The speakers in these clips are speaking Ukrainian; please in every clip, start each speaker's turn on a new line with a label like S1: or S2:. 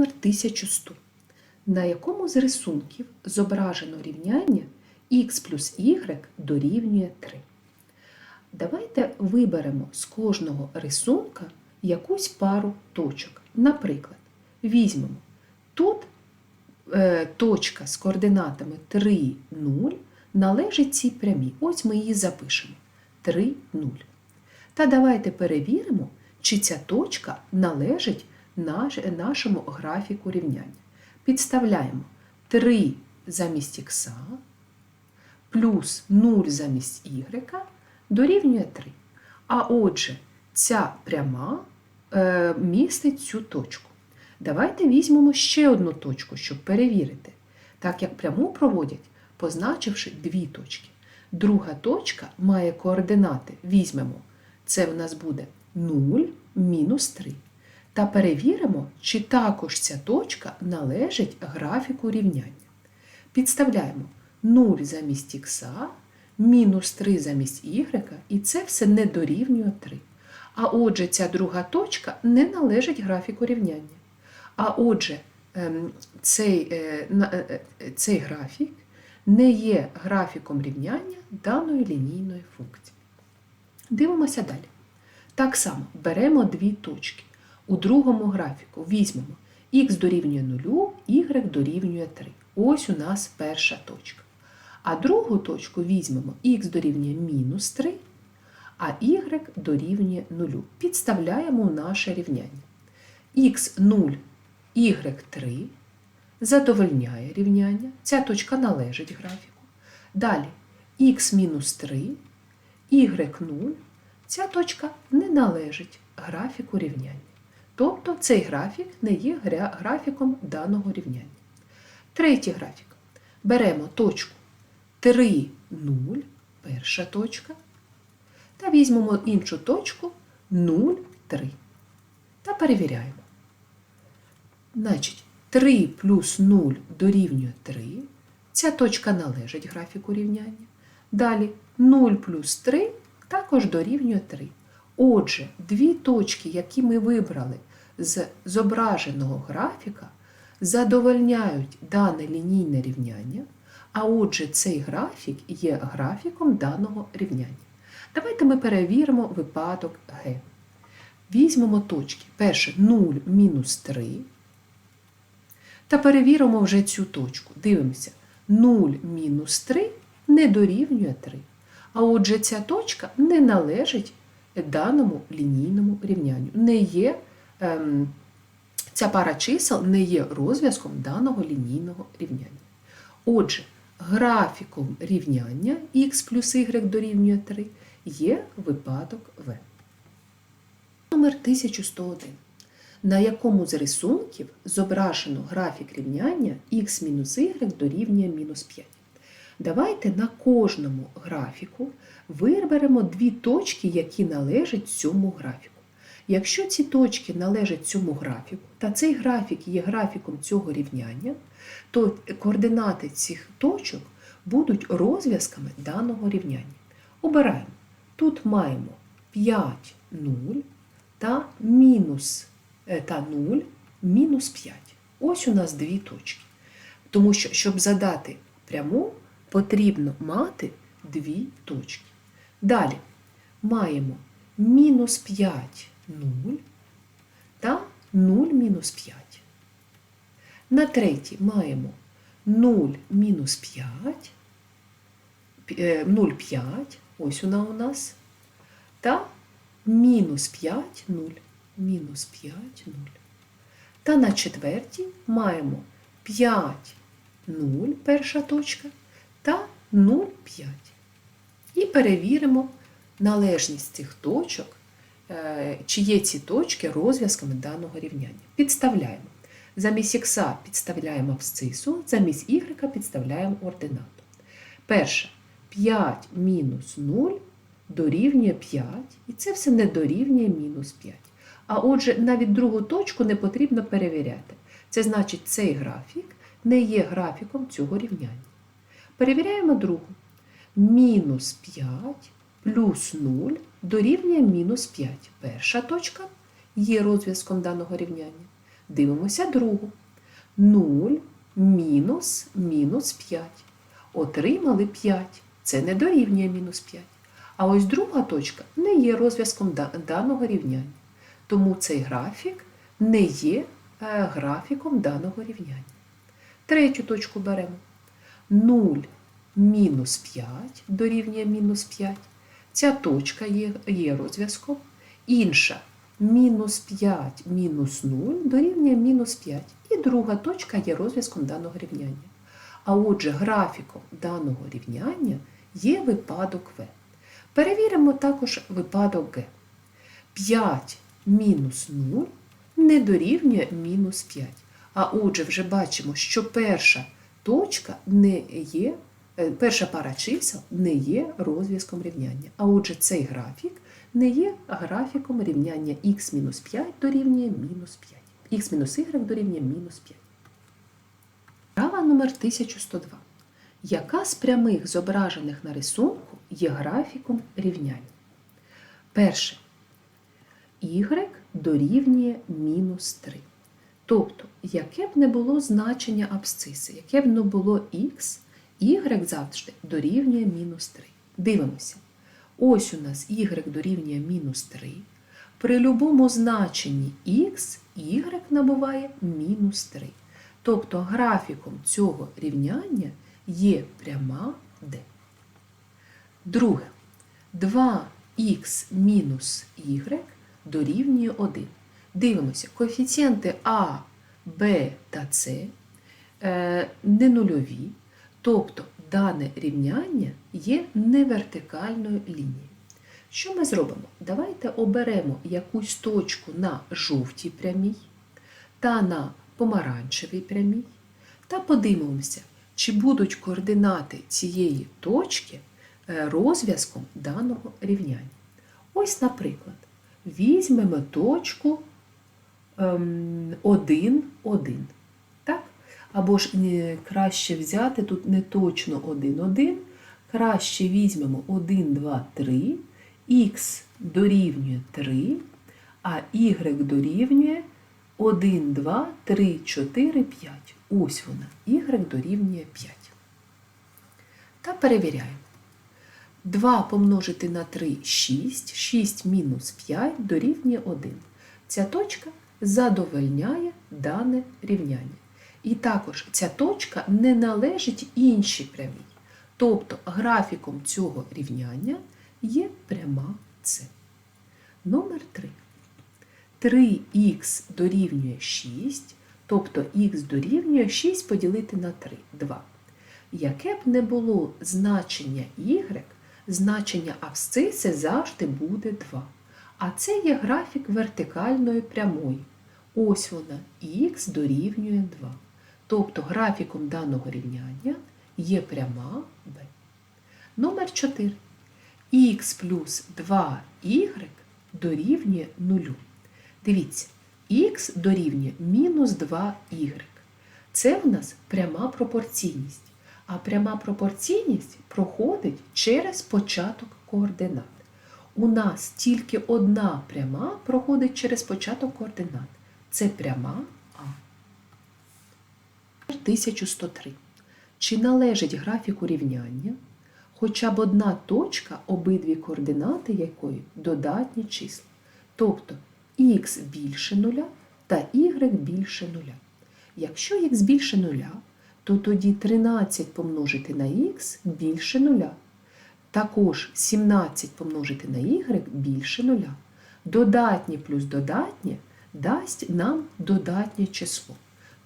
S1: номер 1100, на якому з рисунків зображено рівняння х плюс y дорівнює 3. Давайте виберемо з кожного рисунка якусь пару точок. Наприклад, візьмемо тут е, точка з координатами 3, 0 належить цій прямій. Ось ми її запишемо. 3, 0. Та давайте перевіримо, чи ця точка належить нашому графіку рівняння. Підставляємо 3 замість х плюс 0 замість y дорівнює 3. А отже, ця пряма е, містить цю точку. Давайте візьмемо ще одну точку, щоб перевірити. Так як пряму проводять, позначивши дві точки. Друга точка має координати. Візьмемо, це у нас буде 0 мінус 3. Та перевіримо, чи також ця точка належить графіку рівняння. Підставляємо 0 замість х, мінус 3 замість y, і це все не дорівнює 3. А отже, ця друга точка не належить графіку рівняння. А отже, ем, цей, е, е, е, цей графік не є графіком рівняння даної лінійної функції. Дивимося далі. Так само беремо дві точки. У другому графіку візьмемо х дорівнює 0, y дорівнює 3. Ось у нас перша точка. А другу точку візьмемо х дорівнює мінус 3, а y дорівнює 0. Підставляємо наше рівняння. х 0, y 3 задовольняє рівняння. Ця точка належить графіку. Далі х мінус 3, y 0. Ця точка не належить графіку рівняння. Тобто цей графік не є графіком даного рівняння. Третій графік. Беремо точку 3, 0, перша точка, та візьмемо іншу точку 0, 3. Та перевіряємо. Значить, 3 плюс 0 дорівнює 3. Ця точка належить графіку рівняння. Далі 0 плюс 3 також дорівнює 3. Отже, дві точки, які ми вибрали з зображеного графіка, задовольняють дане лінійне рівняння, а отже, цей графік є графіком даного рівняння. Давайте ми перевіримо випадок Г. Візьмемо точки. Перше 0 мінус 3. Та перевіримо вже цю точку. Дивимося. 0 мінус 3 не дорівнює 3. А отже, ця точка не належить даному лінійному рівнянню. Не є, ця пара чисел не є розв'язком даного лінійного рівняння. Отже, графіком рівняння х плюс y дорівнює 3 є випадок В. Номер 1101 на якому з рисунків зображено графік рівняння х-y дорівнює мінус 5. Давайте на кожному графіку виберемо дві точки, які належать цьому графіку. Якщо ці точки належать цьому графіку, та цей графік є графіком цього рівняння, то координати цих точок будуть розв'язками даного рівняння. Обираємо. Тут маємо 5, 0 та мінус е, та 0, мінус 5. Ось у нас дві точки. Тому що, щоб задати пряму, потрібно мати дві точки. Далі маємо мінус 5, 0 та 0 мінус 5. На третій маємо 0 мінус 5, е, 0,5, ось вона у нас, та мінус 5, 0, мінус 5, 0. Та на четвертій маємо 5, 0, перша точка, та 0, 5. І перевіримо належність цих точок, е, чи є ці точки розв'язками даного рівняння. Підставляємо. Замість х підставляємо абсцису, замість y підставляємо ординату. Перше, 5 мінус 0 дорівнює 5, і це все не дорівнює мінус 5. А отже, навіть другу точку не потрібно перевіряти. Це значить, цей графік не є графіком цього рівняння. Перевіряємо другу. Мінус 5 плюс 0 дорівнює мінус 5. Перша точка є розв'язком даного рівняння. Дивимося другу. 0 мінус мінус 5. Отримали 5. Це не дорівнює мінус 5. А ось друга точка не є розв'язком даного рівняння. Тому цей графік не є е, графіком даного рівняння. Третю точку беремо. 0 мінус 5 дорівнює мінус 5. Ця точка є, є розв'язком. Інша мінус 5 мінус 0 дорівнює мінус 5. І друга точка є розв'язком даного рівняння. А отже, графіком даного рівняння є випадок В. Перевіримо також випадок Г. 5 мінус 0 не дорівнює мінус 5. А отже, вже бачимо, що перша точка не є, перша пара чисел не є розв'язком рівняння. А отже, цей графік не є графіком рівняння х-5 дорівнює мінус 5. х-y дорівнює мінус 5. Права номер 1102. Яка з прямих зображених на рисунку є графіком рівняння? Перше. y дорівнює мінус 3. Тобто, яке б не було значення абсциси, яке б не було х, y завжди дорівнює мінус 3. Дивимося. Ось у нас y дорівнює мінус 3. При любому значенні х, y набуває мінус 3. Тобто графіком цього рівняння є пряма d. Друге. 2х мінус y дорівнює 1. Дивимося, коефіцієнти А, Б та С е, не нульові, тобто дане рівняння є невертикальною лінією. Що ми зробимо? Давайте оберемо якусь точку на жовтій прямій та на помаранчевій прямій та подивимося, чи будуть координати цієї точки е, розв'язком даного рівняння. Ось, наприклад, візьмемо точку 1, 1. Або ж е, краще взяти тут не точно 1, 1. Краще візьмемо 1, 2, 3, х дорівнює 3, а y дорівнює 1, 2, 3, 4, 5. Ось вона. Y дорівнює 5. Та перевіряємо. 2 помножити на 3 6, 6 мінус 5 дорівнює 1. Ця точка задовольняє дане рівняння. І також ця точка не належить іншій прямій. Тобто графіком цього рівняння є пряма С. Номер 3. 3х дорівнює 6, тобто х дорівнює 6 поділити на 3 2. Яке б не було значення y, значення абсциси завжди буде 2. А це є графік вертикальної прямої. Ось вона, х дорівнює 2. Тобто графіком даного рівняння є пряма b. Номер 4. х плюс 2y дорівнює 0. Дивіться, х дорівнює мінус 2y. Це в нас пряма пропорційність. А пряма пропорційність проходить через початок координат. У нас тільки одна пряма проходить через початок координат. Це пряма. 1103. Чи належить графіку рівняння хоча б одна точка, обидві координати якої додатні числа? Тобто х більше нуля та y більше нуля. Якщо х більше нуля, то тоді 13 помножити на х більше нуля. Також 17 помножити на y більше нуля. Додатнє плюс додатнє дасть нам додатнє число.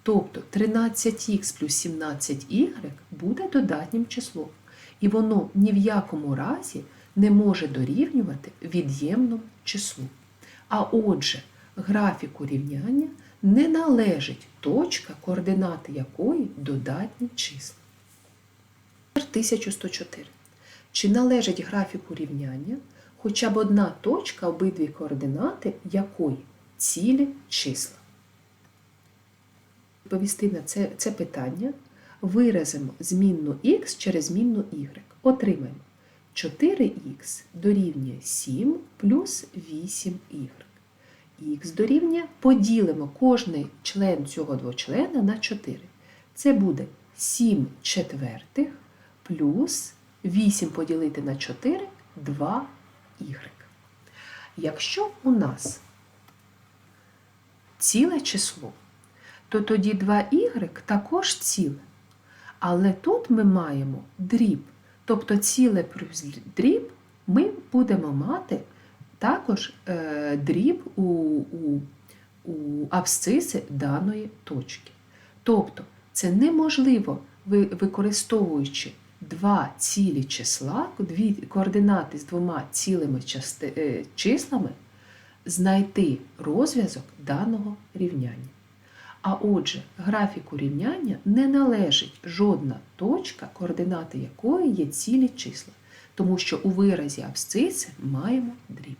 S1: Тобто 13х плюс 17y буде додатнім числом. І воно ні в якому разі не може дорівнювати від'ємному числу. А отже, графіку рівняння не належить точка, координати якої додатні числа. 1104. Чи належить графіку рівняння хоча б одна точка, обидві координати якої цілі числа? Відповісти на це, це питання виразимо змінну х через змінну y. Отримаємо 4х дорівнює 7 плюс 8y. х дорівнює, поділимо кожний член цього двочлена на 4. Це буде 7 четвертих плюс 8 поділити на 4 2 y. Якщо у нас ціле число, то тоді 2y також ціле. Але тут ми маємо дріб. Тобто ціле плюс дріб ми будемо мати також е, дріб у, у, у абсциси даної точки. Тобто це неможливо, використовуючи два цілі числа, дві координати з двома цілими е, числами, знайти розв'язок даного рівняння. А отже, графіку рівняння не належить жодна точка, координати якої є цілі числа, тому що у виразі абсциси маємо дріб.